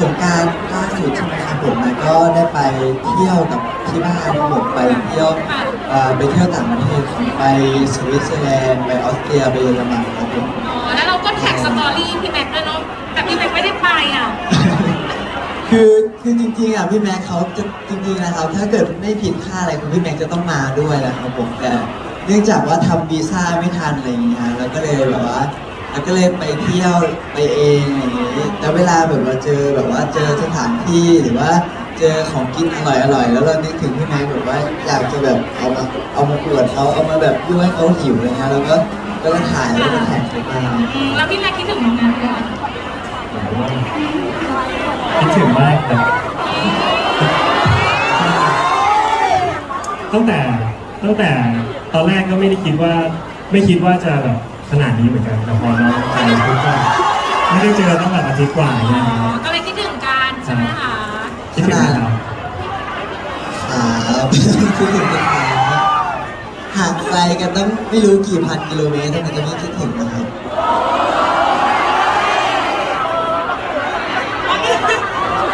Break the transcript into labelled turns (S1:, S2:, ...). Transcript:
S1: สงกรารล่าสุดใช่ไหมครับผมแล้วก็ได้ไปเที่ยวกับที่บ้านครับผมไปเที่ยวเอ่อไปเที่ยวต่างประเทศครับไปสวิตเซอร์แลนด์ไปออสเตรียไปเยอรมันครับผม
S2: อ๋อแล้วเราก็แท็กสตอรี่พี่แม็กซ์ด้วยเนาะแต่พี่แม็กซ์ไม่ได้ไปอะ
S1: คือคือจริงๆอะพี่แม็กเขาจะจริงๆนะครับถ้าเกิดไม่ผิดค่าดอะไรคุณพี่แม็กจะต้องมาด้วยนะครับผมแต่เนื่องจากว่าทำวีซ่าไม่ทันอะไรอย่างเงี้ยแล้วก็เลยแบบว่า แล้วก็เลยไปเที่ยวไปเองอย่างงี้แต่เวลาแบบเราเจอแบบว่าเจอสถานที่หรือว่าเจอของกินอร่อยอร่อยๆแล้วเรานึกถึงพี่แม็กแบบว่าอยากจะแบบเอามาเอามาอวดเขาเอามาแบบยั่วให้เขาหิวอะไรเงี้ยแล้วก็แล้วก็ถ่ายแล้วก็ถ่ายเขามา
S2: อืมแล้วพี่แม็กซ์คิดถึงน้องนัทด้วย
S3: คิดถึงมากครับตั้งแต่ตั้งแต่ตอนแรกก็ไม่ได้คิดว่า ไม่คิดว่าจะแบบ ขนาดนี้เหมือนกันแต่พอน้องไปปุ๊บก็ไม่ได้เจอตั้งแต่อาทิตย์กว่า
S2: อ๋
S3: เนี่ย
S2: อก็เลยคิดถึงกันใช่ไหมคะ
S3: คิดถึงนะครับ
S1: ครับคิดถึงกันครับห่างไกลกันตั้งไม่รู้กี่พันกิโลเมตรทำไมจะไม่คิดถึง